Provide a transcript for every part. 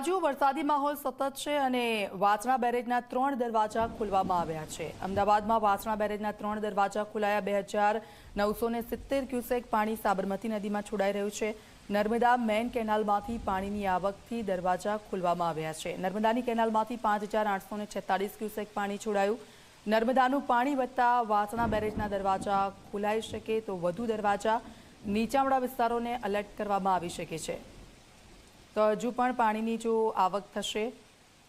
આપજો વરસાદી માહોલ સતત છે અને વાસણા બેરેજના ત્રણ દરવાજા ખોલવામાં આવ્યા છે. અમદાવાદમાં વાસણા બેરેજના ત્રણ દરવાજા ખોલાયા. બે હજાર નવસો ને સિત્તેર ક્યુસેક પાણી સાબરમતી નદીમાં છોડાઈ રહ્યું છે. નર્મદા મેન કેનાલમાંથી પાણીની આવકથી દરવાજા ખોલવામાં આવ્યા છે. નર્મદાની કેનાલમાંથી પાંચ હજાર આઠસો ને છેતાળીસ ક્યુસેક પાણી છોડાયું. નર્મદાનું પાણી વધતા વાસણા બેરેજના દરવાજા ખોલાઈ શકે તો વધુ દરવાજા નીચાણવાળા વિસ્તારોને અલર્ટ કરવામાં આવી શકે છે. તો હજુ પણ પાણીની જો આવક થશે,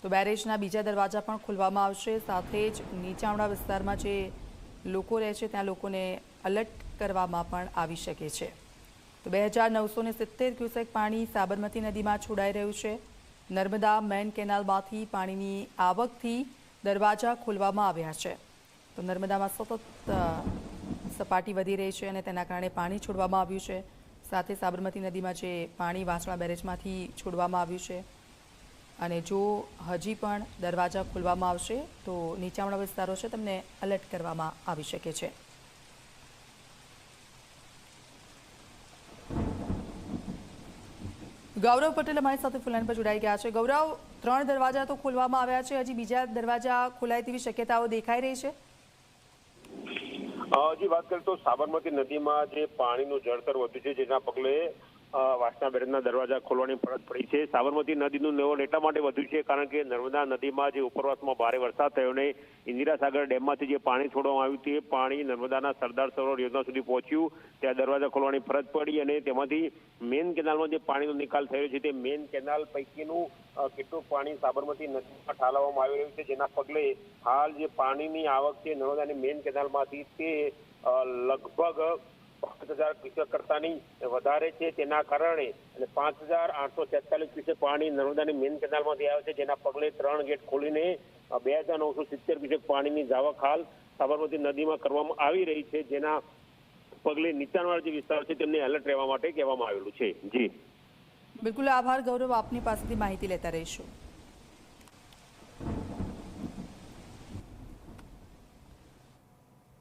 તો બેરેજના બીજા દરવાજા પણ ખોલવામાં આવશે. સાથે જ નીચાણવાળા વિસ્તારમાં જે લોકો રહે છે, ત્યાં લોકોને અલર્ટ કરવામાં પણ આવી શકે છે. તો બે હજાર નવસો ને સિત્તેર ક્યુસેક પાણી સાબરમતી નદીમાં છોડાઈ રહ્યું છે. નર્મદા મેન કેનાલમાંથી પાણીની આવકથી દરવાજા ખોલવામાં આવ્યા છે. તો નર્મદામાં સતત સપાટી વધી રહી છે અને તેના કારણે પાણી છોડવામાં આવ્યું છે. સાથે સાબરમતી નદીમાં જે પાણી વાસણા બેરેજમાંથી છોડવામાં આવ્યું છે અને જો હજી પણ દરવાજા ખોલવામાં આવશે તો નીચાણવાળા વિસ્તારો છે તેમને એલર્ટ કરવામાં આવી શકે છે. ગૌરવ પટેલ અમારી સાથે ફૂલાન પર જોડાઈ ગયા છે. ગૌરવ, ત્રણ દરવાજા તો ખોલવામાં આવ્યા છે, હજી બીજા દરવાજા ખોલાય તેવી શક્યતાઓ દેખાઈ રહી છે? હજી વાત કરીએ તો સાબરમતી નદીમાં જે પાણીનું જળસ્તર વધ્યું છે જેના પગલે વાસણા બેરેજના દરવાજા ખોલવાની ફરજ પડી છે. સાબરમતી નદીનું લેવલ એટલા માટે વધ્યું છે કારણ કે નર્મદા નદીમાં જે ઉપરવાસમાં ભારે વરસાદ થયો ને ઇન્દિરા સાગર ડેમમાંથી જે પાણી છોડવામાં આવ્યું તે પાણી નર્મદાના સરદાર સરોવર યોજના સુધી પહોંચ્યું. ત્યાં દરવાજા ખોલવાની ફરજ પડી અને તેમાંથી મેન કેનાલમાં જે પાણીનો નિકાલ થયો છે તે મેન કેનાલ પૈકીનું કેટલું પાણી સાબરમતી નદીમાં ઠાલવવામાં આવી રહ્યું છે જેના પગલે હાલ જે પાણીની આવક છે નર્મદાની મેન કેનાલમાંથી તે લગભગ પાંચ હજાર ક્યુસેક કરતાની વધારે છે તેના કારણે અને પાંચ હજાર આઠસો છેતાલીસ ક્યુસેક પાણી નર્મદાની મેન કેનાલમાંથી આવે છે જેના પગલે ત્રણ ગેટ ખોલીને બે હજાર નવસો સિત્તેર ક્યુસેક પાણીની જાવક હાલ સાબરમતી નદીમાં કરવામાં આવી રહી છે, જેના પગલે નીચાણવાળા જે વિસ્તાર છે તેમને એલર્ટ રહેવા માટે કહેવામાં આવેલું છે. જી. બિલકુલ આભાર, ગૌરવ આપની પાસેથી માહિતી લેતા રહીશું.